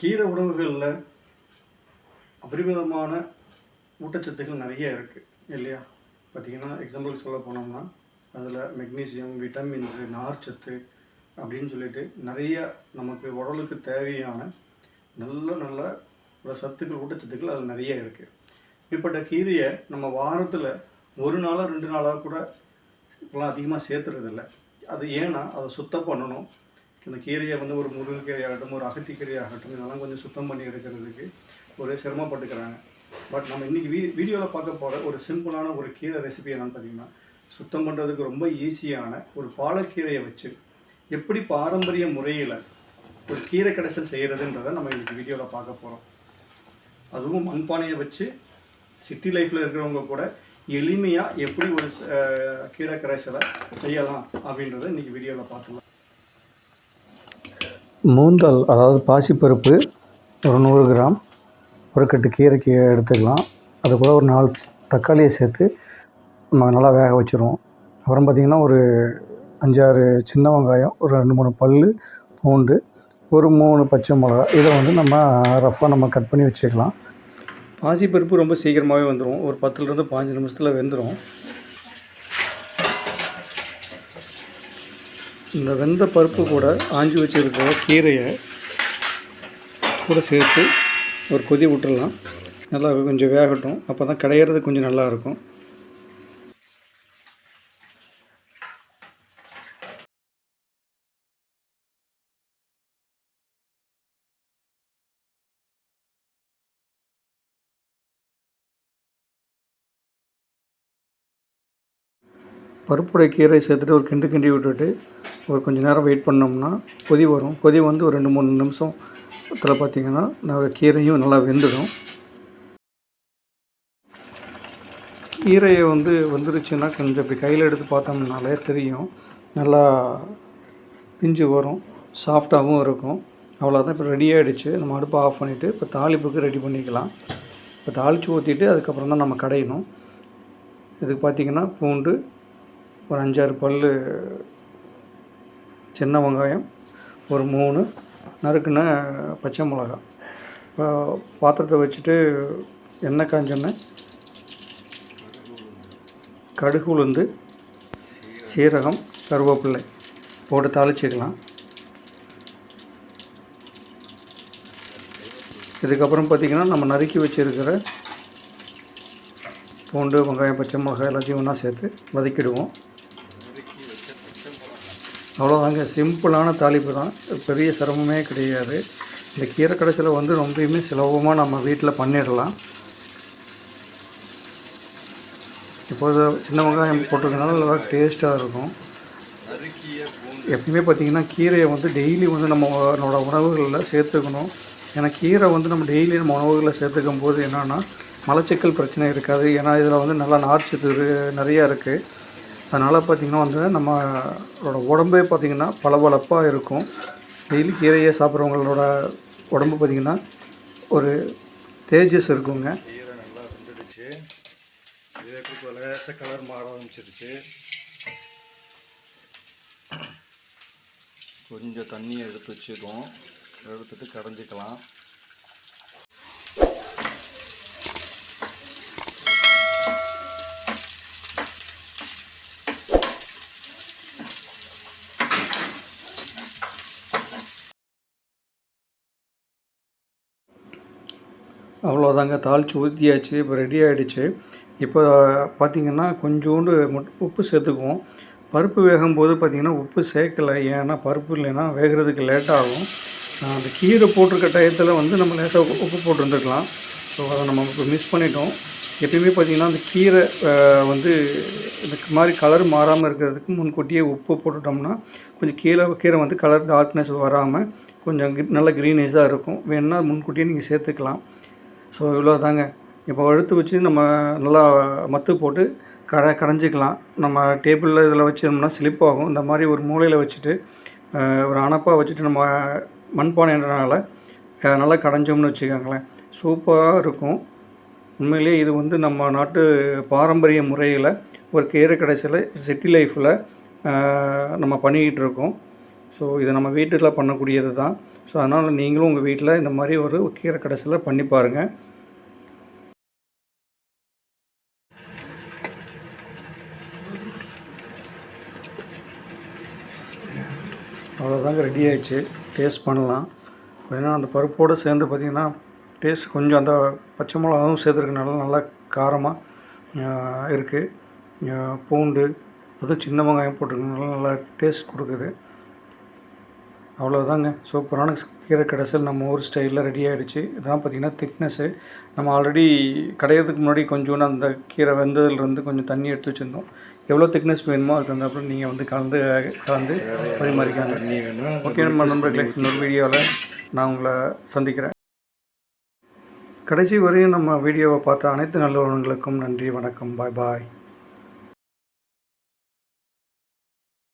கீரை உணவுகளில் அபரிமிதமான ஊட்டச்சத்துக்கள் நிறைய இருக்குது இல்லையா? பார்த்திங்கன்னா எக்ஸாம்பிள் சொல்ல போனோம்னா அதில் மெக்னீசியம் விட்டமின்ஸு நார்ச்சத்து அப்படின்னு சொல்லிட்டு நிறைய நமக்கு உடலுக்கு தேவையான நல்ல நல்ல சத்துக்கள் ஊட்டச்சத்துக்கள் அதில் நிறைய இருக்குது இப்படிப்பட்ட கீரையை நம்ம வாரத்தில் ஒரு நாளாக ரெண்டு நாளாக கூட இப்போலாம் அதிகமாக சேர்த்துறதில்ல. அது ஏன்னா அதை சுத்தம் பண்ணணும். அந்த கீரையை வந்து ஒரு முருங்கைக்கீரை ஆகட்டும் ஒரு அகத்திக்கீரை ஆகட்டும் இதெல்லாம் கொஞ்சம் சுத்தம் பண்ணி எடுக்கிறதுக்கு ஒரு சிரமப்பட்டுக்கிறாங்க. பட் நம்ம இன்றைக்கி வீ வீடியோவில் பார்க்க போகிற ஒரு சிம்பிளான ஒரு கீரை ரெசிபி என்னென்னு பார்த்தீங்கன்னா சுத்தம் பண்ணுறதுக்கு ரொம்ப ஈஸியான ஒரு பாலக்கீரையை வச்சு எப்படி பாரம்பரிய முறையில் ஒரு கீரை கடைசல் செய்கிறதுன்றதை நம்ம இன்றைக்கி வீடியோவில் பார்க்க போகிறோம் அதுவும் மண்பானையை வச்சு சிட்டி லைஃப்பில் இருக்கிறவங்க கூட எளிமையாக எப்படி ஒரு கீரை கரைசலை செய்யலாம் அப்படின்றத இன்றைக்கி வீடியோவில் பார்த்துக்கலாம் மூந்தல் அதாவது பாசிப்பருப்பு ஒரு நூறு கிராம். ஒரு கட்டு கீரைக்கு எடுத்துக்கலாம். அது கூட ஒரு நாலு தக்காளியை சேர்த்து நம்ம நல்லா வேக வச்சுருவோம். அப்புறம் பார்த்திங்கன்னா ஒரு அஞ்சாறு சின்ன வெங்காயம் ஒரு ரெண்டு மூணு பல் பூண்டு ஒரு மூணு பச்சை மிளகா. இதை வந்து நம்ம ரஃப்பாக நம்ம கட் பண்ணி வச்சுக்கலாம். பாசிப்பருப்பு ரொம்ப சீக்கிரமாகவே வந்துடும் ஒரு பத்துலேருந்து பாஞ்சு நிமிஷத்தில் வெந்துடும் இந்த வெந்த பருப்பு கூட ஆஞ்சி வச்சுருக்கிற கீரையை கூட சேர்த்து ஒரு கொதி விட்டுறலாம் நல்லா கொஞ்சம் வேகட்டும். அப்போ தான் கிடையிறது கொஞ்சம் நல்லாயிருக்கும். பருப்புடைய கீரை சேர்த்துட்டு ஒரு கிண்டு கிண்டி விட்டுட்டு ஒரு கொஞ்சம் நேரம் வெயிட் பண்ணோம்னா கொதி வரும். கொதி வந்து ஒரு ரெண்டு மூணு நிமிஷம் இதில் பார்த்திங்கன்னா நான் கீரையும் நல்லா வெந்துடும். கீரையை வந்து வந்துருச்சுன்னா கொஞ்சம் இப்படி கையில் எடுத்து பார்த்தோம்னாலே தெரியும். நல்லா பிஞ்சு வரும். சாஃப்டாகவும் இருக்கும். அவ்வளோதான் இப்போ ரெடி ஆகிடுச்சு நம்ம அடுப்பை ஆஃப் பண்ணிவிட்டு இப்போ தாளிப்புக்கு ரெடி பண்ணிக்கலாம். இப்போ தாளித்து ஊற்றிட்டு அதுக்கப்புறம் தான் நம்ம கடையணும். இதுக்கு பார்த்திங்கன்னா பூண்டு ஒரு அஞ்சாறு பல் சின்ன வெங்காயம் ஒரு மூணு நறுக்குன பச்சை மிளகா. இப்போ பாத்திரத்தை வச்சுட்டு எண்ணெய் காஞ்சோன்னே கடுகு உளுந்து சீரகம் கருவேப்பிள்ளை போட்டு தாளிச்சிக்கலாம். இதுக்கப்புறம் பார்த்திங்கன்னா நம்ம நறுக்கி வச்சுருக்கிற பூண்டு வெங்காயம் பச்சை மிளகாய் எல்லாத்தையும் ஒன்றா சேர்த்து வதக்கிடுவோம். அவ்வளோதாங்க சிம்பிளான தாளிப்பு தான். பெரிய சிரமமே கிடையாது. இந்த கீரை கடைசியில் வந்து ரொம்பயுமே சுலபமாக நம்ம வீட்டில் பண்ணிடலாம். இப்போது சின்ன வெங்காயம் போட்டிருக்கனால நல்லா டேஸ்ட்டாக இருக்கும். எப்பயுமே பார்த்திங்கன்னா கீரையை வந்து டெய்லி வந்து நம்ம நம்மளோட உணவுகளில் சேர்த்துக்கணும். ஏன்னா கீரை வந்து நம்ம டெய்லி நம்ம உணவுகளில் சேர்த்துக்கும் போது என்னென்னா மலச்சிக்கல் பிரச்சனை இருக்காது. ஏன்னா இதில் வந்து நல்லா நார்ச்சத்து நிறையா இருக்குது அதனால் பார்த்திங்கன்னா வந்து நம்மளோட உடம்பே பார்த்திங்கன்னா பளபளப்பாக இருக்கும். டெய்லி கீரையை சாப்பிட்றவங்களோட உடம்பு பார்த்திங்கன்னா ஒரு தேஜஸ் இருக்குங்க. கீரை நல்லா வெந்துடுச்சு. இதே இப்போ லேசாக கலர் மாற ஆரம்பிச்சிருச்சு. கொஞ்சம் தண்ணியை எடுத்து வச்சுக்கோம் எடுத்துட்டு கரைஞ்சிக்கலாம் அவ்வளோதாங்க தாளித்து ஊற்றியாச்சு இப்போ ரெடி ஆகிடுச்சு இப்போ பார்த்திங்கன்னா கொஞ்சோண்டு உப்பு சேர்த்துக்குவோம். பருப்பு வேகும்போது பார்த்திங்கன்னா உப்பு சேர்க்கலை. ஏன்னா பருப்பு இல்லைன்னா வேகிறதுக்கு லேட்டாகும் அந்த கீரை போட்டிருக்க டயத்தில் வந்து நம்ம லேசாக உப்பு போட்டிருந்துருக்கலாம். ஸோ அதை நம்ம இப்போ மிஸ் பண்ணிட்டோம். எப்பயுமே பார்த்திங்கன்னா அந்த கீரை வந்து இந்த மாதிரி கலர் மாறாமல் இருக்கிறதுக்கு முன்கூட்டியே உப்பு போட்டுட்டோம்னா கொஞ்சம் கீழே கீரை வந்து கலர் டார்க்னஸ் வராமல் கொஞ்சம் நல்ல க்ரீனிஷாக இருக்கும். வேணுன்னா முன்கூட்டியே நீங்கள் சேர்த்துக்கலாம். ஸோ இவ்வளோ தாங்க இப்போ எடுத்து வச்சு நம்ம நல்லா மத்து போட்டு கடை கடைஞ்சிக்கலாம். நம்ம டேபிளில் இதில் வச்சோம்னா ஸ்லிப் ஆகும். இந்த மாதிரி ஒரு மூலையில் வச்சுட்டு ஒரு அணப்பாக வச்சுட்டு நம்ம மண்பானைன்றனால நல்லா கடைஞ்சோம்னு வச்சுக்கோங்களேன். சூப்பராக இருக்கும். உண்மையிலேயே இது வந்து நம்ம நாட்டு பாரம்பரிய முறையில் ஒரு கீரை கடைசியில் சிட்டி லைஃப்பில் நம்ம பண்ணிக்கிட்டு இருக்கோம். ஸோ இது நம்ம வீட்டில் பண்ணக்கூடியது தான். ஸோ அதனால் நீங்களும் உங்கள் வீட்டில் இந்த மாதிரி ஒரு கீரை கடைசியில் பண்ணி பாருங்கள் அவ்வளோதாங்க ரெடி ஆயிடுச்சு. டேஸ்ட் பண்ணலாம். ஏன்னா அந்த பருப்போடு சேர்ந்து பார்த்திங்கன்னா டேஸ்ட் கொஞ்சம் அந்த பச்சை மிளகாவும் சேர்த்துருக்கனால நல்லா காரமாக இருக்குது பூண்டு அதுவும் சின்ன வெங்காயம் போட்டுருக்கனால நல்லா டேஸ்ட் கொடுக்குது. அவ்வளோதாங்க சூப்பரான கீரை கடைசல் நம்ம ஊர் ஸ்டைலில் ரெடி ஆகிடுச்சு இதான் பார்த்திங்கன்னா திக்னஸ்ஸு நம்ம ஆல்ரெடி கடையிறதுக்கு முன்னாடி கொஞ்சோண்டு அந்த கீரை வெந்ததுலேருந்து கொஞ்சம் தண்ணி எடுத்து வச்சுருந்தோம். எவ்வளோ திக்னஸ் வேணுமோ அதுக்கு தகுந்தாப்புல நீங்கள் வந்து கலந்து கலந்து பரிமாறிக்காங்க ஓகே நம்ம நண்பர்களே இன்னொரு வீடியோவில் நான் உங்களை சந்திக்கிறேன். கடைசி வரையும் நம்ம வீடியோவை பார்த்த அனைத்து நல்லவர்களுக்கும் நன்றி வணக்கம் பாய் பாய்